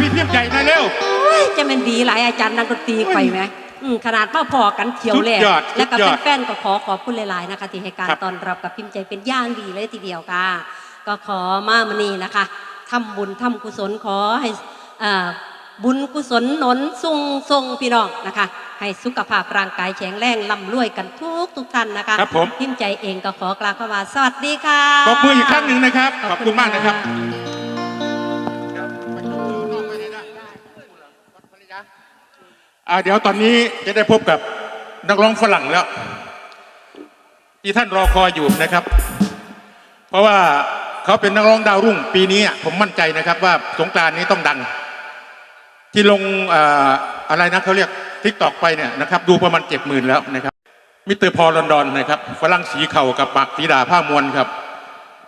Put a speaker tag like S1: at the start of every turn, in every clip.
S1: พี่พิมพ์ใจหนะเร็ว
S2: โอ้ยจะเป็นดีหลายอาจารย์นักดนตรีไปไหมอืมขนาดมาพอกันเขียวแหลก
S1: สุดยอด
S2: แล้วก็
S1: สุดยอด
S2: แฟนๆก็ขอขอบคุณหลายๆนะคะที่ให้การ
S1: ครับ
S2: ตอนรับกับพิมพ์ใจเป็นอย่างดีเลยทีเดียวค่ะ ก็ขอมามานี่นะคะทำบุญทำกุศลขอให้อ่าบุญกุศลหนนทรงทรงพี่น้องนะคะ ให้สุขภาพร่างกายแข็งแรงร่ำรวยกันทุกทุกท่านนะคะ
S1: ครับผม
S2: พิมพ์ใจเองก็ขอกล่าวคำว่าสวัสดีค่ะ
S1: ปรบมืออีกครั้งหนึ่งนะครับ
S2: ขอบคุ
S1: ณมากนะครับ
S2: ค่ะ
S1: อ่าเดี๋ยวตอนนี้จะได้พบกับนักร้องฝรั่งแล้ว ที่ท่านรอคอยอยู่นะครับ เพราะว่าเขาเป็นนักร้องดาวรุ่ง ปีนี้ผมมั่นใจนะครับว่าสงกรานต์นี้ต้องดัง ที่ลงออะไรนะเขาเรียกทิกตอกไปเนี่ยนะครับ ดูประมาณเจ็ดหมื่นแล้วนะครับมิสเตอร์พอลลอนดอนนะครับฝรั่งสีเข่ากับปากสีดาผ้ามวลครับ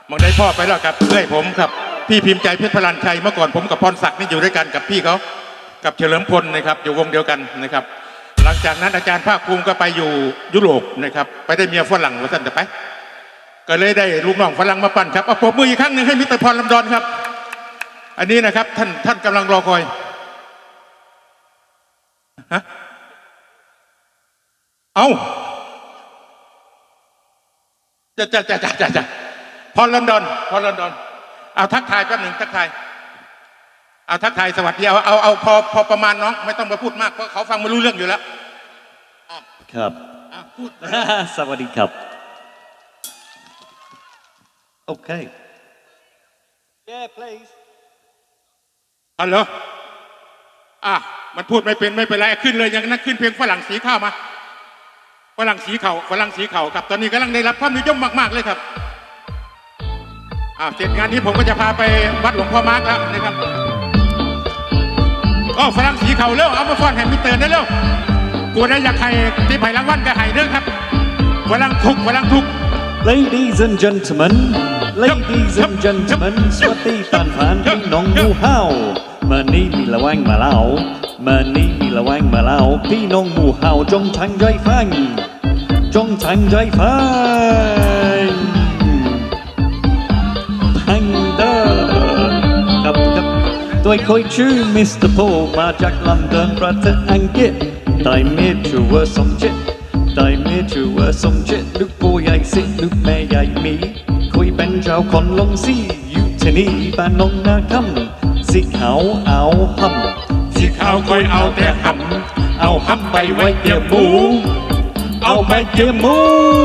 S1: มองได้พ่อไปแล้วครับเพื่อยผมครับ พี่พิมพ์ใจเพชรพลันชัยเมื่อก่อนผมกับพรศักดิ์นี่อยู่ด้วยกันกับพี่เขา กับเฉลิมพลนะครับอยู่วงเดียวกันนะครับ หลังจากนั้นอาจารย์ภาคภูมิก็ไปอยู่ยุโรปนะครับไปได้เมียฝรั่งว่าท่านจะไป ก็เลยได้ลูกน้องฝรั่งมาปั้นครับเอาปรบมืออีกครั้งหนึ่งให้มิตรพรลำดอนครับ อันนี้นะครับท่านท่านกำลังรอคอยฮะเอาจะจะจะจะจะจะพรลอนดอนพรลอนดอนเอาทักทายแป๊บหนึ่งทักทาย เอาทักทายสวัสดีเอาเอาเอาพอพอประมาณน้องไม่ต้องมาพูดมากเพราะเขาฟังไม่รู้เรื่องอยู่แล้ว
S3: ครับ
S1: อะพูด
S3: สวัสดีครับ โอเค Yeah please
S1: ฮัลโหลอะมันพูดไม่เป็นไม่เป็นไรขึ้นเลยอย่างนั้นขึ้นเพลงฝรั่งสีข้าวมาฝรั่งสีเขาฝรั่งสีเขาครับ ตอนนี้กำลังได้รับความนิยมมากๆเลยครับอ่าเสร็จงานนี้ผมก็จะพาไปวัดหลวงพ่อมาร์กแล้วนะครับ ก็ฝรั่งสีเขาเร็วเอามาฟ้อนแฮมมิเตอร์ได้เร็วกูได้อยากให้ที่ไผ่รางวัลก็ให้เด้อครับฝรั่งทุกฝรั่งทุก
S3: Ladies and gentlemen Ladies and gentlemen สวัสดีแฟนแฟนๆพี่น้องหมูเฮาเมื่อนี้มีละแวงมาเล่าเมื่อนี้มีละแวงมาเล่าพี่น้องหมูเฮาจงทั้งใจฟังจงทั้งใจฟัง ตัวคอยชื่อมิสเตอร์โพมาจากลอนดอนประเทศอังกฤษได้เมีชื่อว่าสมจิตได้เมีชื่อว่าสมจิตลูกปู่ใหญ่สิลูกแม่ใหญ่มีคุยเป็นเจ้าคนลงสีอยู่ที่นี่บ้านนงนาคำสีขาวเอาหำ
S1: สีขาวคอยเอาแต่หำเอาหำไปไว้เกี่ยวหมู
S3: เอาไปเกี่ยวหมู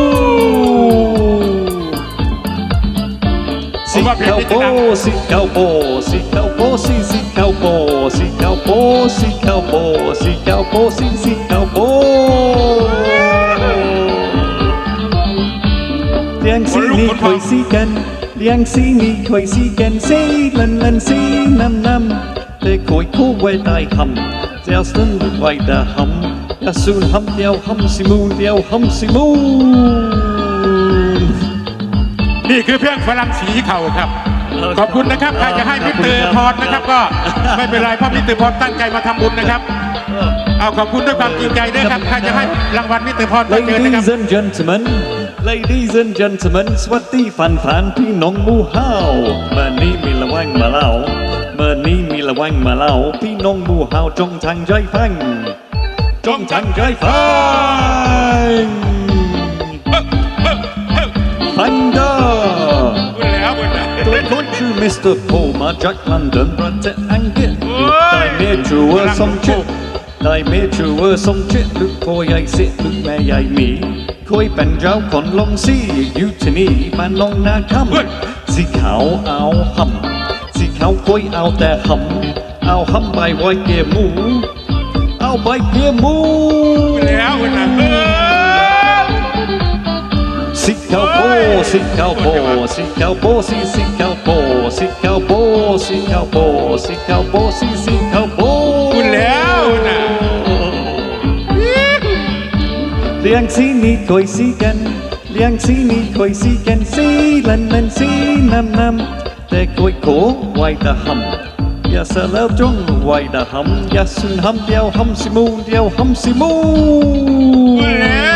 S1: ผมว่าเพลง
S3: สิ
S1: นี้
S3: เกา
S1: จะ
S3: โบ
S1: ดัง
S3: สิเกาโบสิเกาโบสิสิเกาโบสิเกาโบสิเกาโนี่คอยสีกันเลี้ยงสีนี่คอยสีกันสีลันลันสีน้ำน้ำแต่คอยคู่ไว้ได้คำเจ้าสนไว้ได้หำอย่าสูนหำเดียวหำสิมูเดียวหำสิมู
S1: นี่คือเพลงฝรั่งสีเข่าครับ
S3: เออ
S1: ขอบคุณนะครับใครจะให้
S3: ข
S1: มิ
S3: อบ
S1: ส
S3: คุณ
S1: เตอร์
S3: ครับ
S1: พรนะครับ ก็ไม่เป็นไรเพราะมิสเตอร์พรตั้งใจมาทำบุญนะครับเอาขอบคุณด้วยความจริงใจด้วยครับใครจะให้รางวัลมิสเตอร์พรก็เชิญนะครับ
S3: Ladies and gentlemen Ladies and gentlemen สวัสดีฟันฟันๆพี่น้องหมูเฮาเมื่อนี้มีละแวงมาเล่าเมื่อนี้มีละแวงมาเล่าพี่น้องหมูเฮาจงทางใจฟังจงทางใจฟังฟัง คนชื่อมิสเตอร์โพมาจากลอนดอนประเทศอังกฤษ
S1: โอ้ย
S3: ได้เมียชื่อว่าสมจิตได้เมียชื่อว่าสมจิตลูกพ่อใหญ่สิลูกแม่ใหญ่มีคอยเป็นเจ้าคนลงสีอยู่ที่นี่บ้านลงนาคำสีขาวเอาหำสีขาวคอยเอาแต่หำเอาหำใบไว้เกี่ยหมู เอาใบเกี่ยหมู กาโบสิเกาโบสิสิเกาโบ
S1: คุณแล้วนะ
S3: เลี้ยงสีนี้คอยสีกัน เลี้ยงสีนี้คอยสีกันสีลันลันสีน้ำน้ำแต่คอยโคไว้แต่หำอย่าสแล้วจงไว้แต่หำอย่าสุนหำเดียวหำสิมูเดียวหำสิมู
S1: คุณแล้ว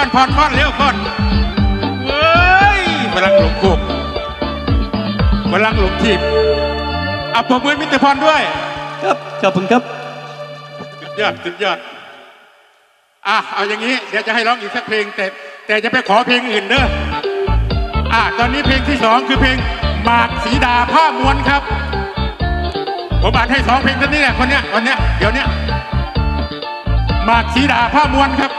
S1: อนฟอนฟอนฟอนฟอนเร็วฟอนเฮ้ยฝรั่งหลงโคกฝรั่งหลงทีมเอาปรบมือมิตรพรด้วย
S3: ครับขอบคุณครับ
S1: สุดยอดสุดยอดอะเอาอย่างนี้เดี๋ยวจะให้ร้องอีกสักเพลง แต่แต่จะไปขอเพลงอื่นเด้ออะตอนนี้เพลงที่สองคือเพลงหมากสีดาผ้ามวนครับ ผมอ่านให้สองเพลงเท่านี้แหละคนเนี้ยวันเนี้ยเดี๋ยวเนี้ยหมากสีดาผ้ามวนครับ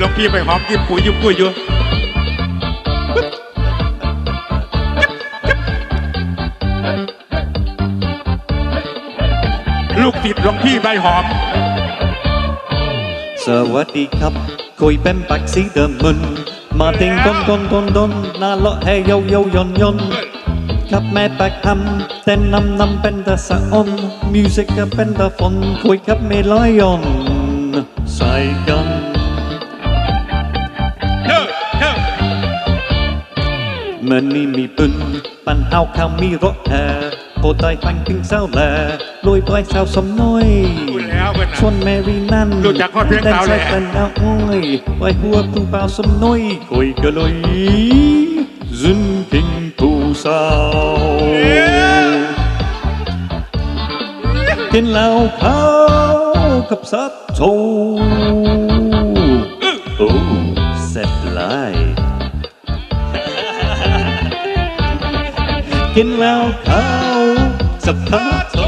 S1: หลวงพี่ไปหอมยิ้มปุ๋ยยิ้มปุ้ยอยู่ลูกติดหลวงพี่ใบหอม
S3: สวัสดีครับ คุยเป็นปักสีเดิมมึน มาติงตนตนตนตนนาเลาะให้เยาเยายนยนครับแม่ปักคำเต้นนำนำเป็นตะสะออนมิวสิกก็เป็นตะฝนคุยครับเมลอยยอนใส่กัน ร้าแหล่ลอยปลายสาวสมน้อย
S1: พูดแล้วเพื่อน
S3: ชวนแมรี่นั่น
S1: รู้จักคนเพียงสาวแหล่
S3: เต้นเอาอ้อยไว้หัวผู้เปล่าสมน้อยคุยกันเลยซึนกิงผู้สาว กินเหล้าขาวกับสัตว์โชโกินแล้วข้าวสับขาโต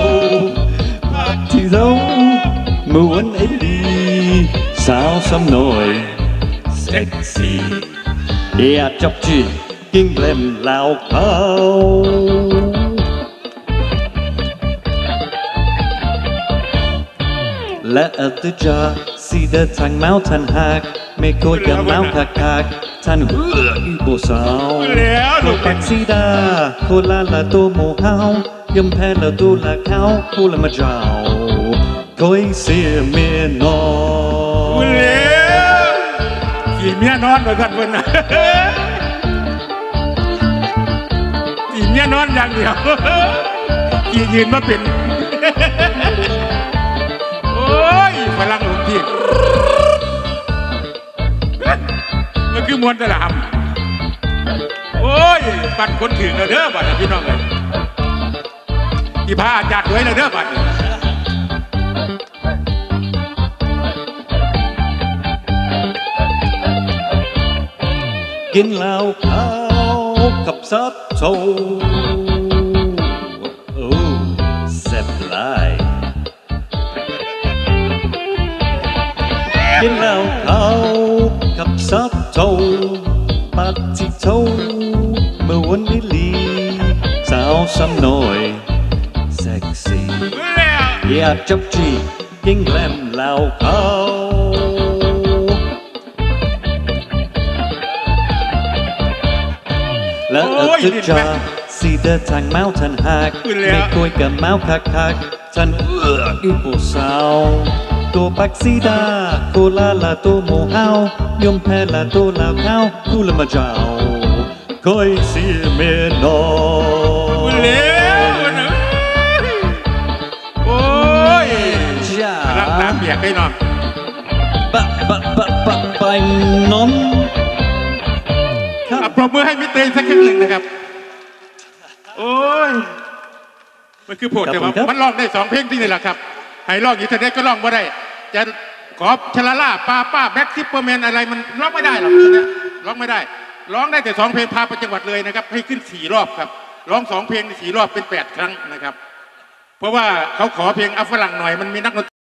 S3: มาที่เราเมื่อวันไอ้ดีสาวสำน้อยเซ็ก ซี่อยากจับจีกินเบลมแล้วข้าวและอัตจาสีเดทางเมาทันหักไม่โกยกับเมาคักคักๆท่านเหืออีโบสาว
S1: แล้ว
S3: โค
S1: ลูก
S3: ปักซีดาโคลาลาตัวหมูเฮายมแพ้ละตัวละเขาคูละมาเจ้าคอยเสียเมียน้อ
S1: พูดแล้วขี่เมียนอนไปกันเพื่อนนะขี่เมียนอนอย่างเดียวขี่ยืนมาเป็นโอ้ยพลังหลวงพี่ คือมวลตะลามโอ้ย ปั่นคนถึงแล้วเด้อบัดน่ะพี่น้องเลยที่พาอาจารย์ไว้แล้วเด้อบัดนี้
S3: กินเหล้าขาวกับซับโซโอ้แซ่บหลายกินเหล้าขาว กับซับโซปาจิโตเมื่อวันนี้ลีสาวสำน้อยเซ็กซี่
S1: แล้ว
S3: อยากจั บจีกินแกลมเหล้าขาวและอัตจาสีเดทางเมาทันหักไม่คุยกับเมาคักคักๆท่านเอื้ออีปูสาวตัวปักสีดาโคลาลาตัวหมูเฮายมแพ้ละตัวลาวข้าวคูละมาเจ้าคอยเสียเมนอ
S1: พูดแล้วมันเอ้ยโอ้ย
S3: จ้า
S1: รักตามเบียกให้น้อง
S3: ปะปะปะปะไปนอนครั
S1: อะ
S3: บ
S1: ปรบมือให้มิสเตอร์สักครั้งหนึ่งนะครับ โอ้ย มันคือโผล่แต่ว่ามันร้องได้สองเพลงที่นี่แหละครับให้ร้องอยู่แต่เด็กก็ร้องไม่ได้ จะกอบชลาล่าป้าป้าแบ็คซิปเปอร์แมนอะไรมันร้องไม่ได้หรอกเนี้ยร้องไม่ได้ ร้องได้แต่สองเพลงพาไปจังหวัดเลยนะครับ ให้ขึ้นสี่รอบครับร้องสองเพลงสี่รอบเป็นแปดครั้งนะครับ เพราะว่าเขาขอเพลงอัฟฝรั่งหน่อยมันมีนักดนตรี